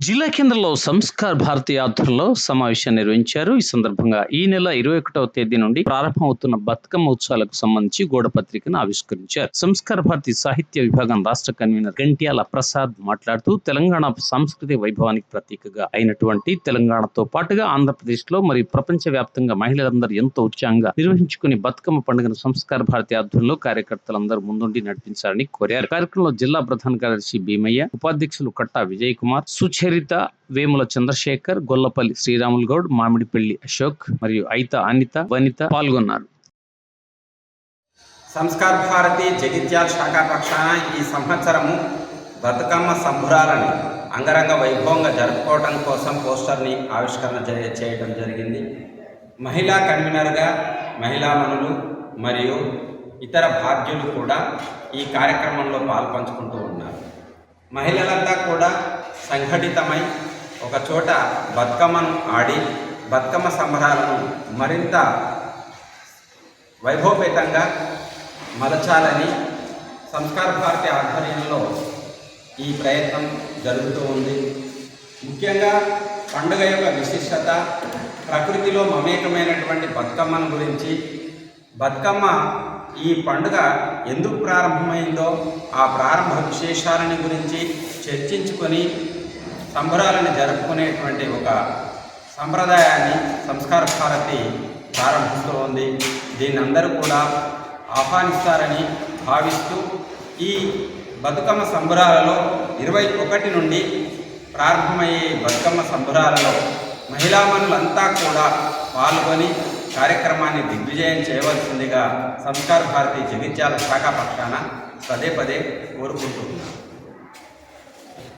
జిల్లా కేంద్రంలో సంస్కార్ భారతి ఆధ్వర్యంలో సమావేశం నిర్వహించారు. ఈ సందర్భంగా ఈ నెల ఇరవై ఒకటవ తేదీ నుండి ప్రారంభమవుతున్న బతుకమ్మ ఉత్సవాలకు సంబంధించి గోడ పత్రికను ఆవిష్కరించారు. సంస్కార్ భారతి సాహిత్య విభాగం రాష్ట్ర కన్వీనర్ గంట్యాల ప్రసాద్ మాట్లాడుతూ తెలంగాణ సాంస్కృతిక వైభవానికి ప్రతీకగా అయినటువంటి తెలంగాణతో పాటుగా ఆంధ్రప్రదేశ్లో మరియు ప్రపంచ వ్యాప్తంగా మహిళలందరూ ఎంతో ఉత్సాహంగా నిర్వహించుకుని బతుకమ్మ పండుగను సంస్కార భారతి ఆధ్వర్యంలో కార్యకర్తలందరూ ముందుండి నడిపించాలని కోరారు. కార్యక్రమంలో జిల్లా ప్రధాన కార్యదర్శి భీమయ్య ఉపాధ్యక్షులు కట్టా విజయ్ కుమార్ సుచే సుచరిత వేముల చంద్రశేఖర్ గొల్లపల్లి శ్రీరాములు గౌడ్ మామిడిపల్లి అశోక్ మరియు ఐత అనిత వనిత పాల్గొన్నారు. సంస్కార్ భారతి జగిత్యాల శాఖ పక్షాన ఈ సంవత్సరము బతుకమ్మ సంబురాలని అంగరంగ వైభవంగా జరుపుకోవడం కోసం పోస్టర్ని ఆవిష్కరణ చేయడం జరిగింది. మహిళా కన్వీనర్గా మహిళామణులు మరియు ఇతర భాగ్యులు కూడా ఈ కార్యక్రమంలో పాల్పంచుకుంటూ ఉన్నారు. మహిళలంతా కూడా సంఘటితమై ఒక చోట బతుకమ్మను ఆడి బతుకమ్మ సంబరాలను మరింత వైభవపేతంగా మలచాలని సంస్కార భారతి ఆధ్వర్యంలో ఈ ప్రయత్నం జరుగుతూ ఉంది. ముఖ్యంగా పండుగ యొక్క విశిష్టత ప్రకృతిలో మమేకమైనటువంటి బతుకమ్మను గురించి. బతుకమ్మ ఈ పండుగ ఎందుకు ప్రారంభమైందో ఆ ప్రారంభ విశేషాలని గురించి చర్చించుకొని సంబరాలను జరుపుకునేటువంటి ఒక సంప్రదాయాన్ని సంస్కార భారతి ప్రారంభిస్తూ ఉంది. దీన్ని అందరూ కూడా ఆహ్వానిస్తారని భావిస్తూ ఈ బతుకమ్మ సంబరాలలో ఇరవై ఒకటి నుండి ప్రారంభమయ్యే బతుకమ్మ సంబరాలలో మహిళామణులంతా కూడా పాల్గొని కార్యక్రమాన్ని దిగ్విజయం చేయవలసిందిగా సంస్కార భారతి జగిత్యాల శాఖ పక్షాన పదే పదే కోరుకుంటున్నాను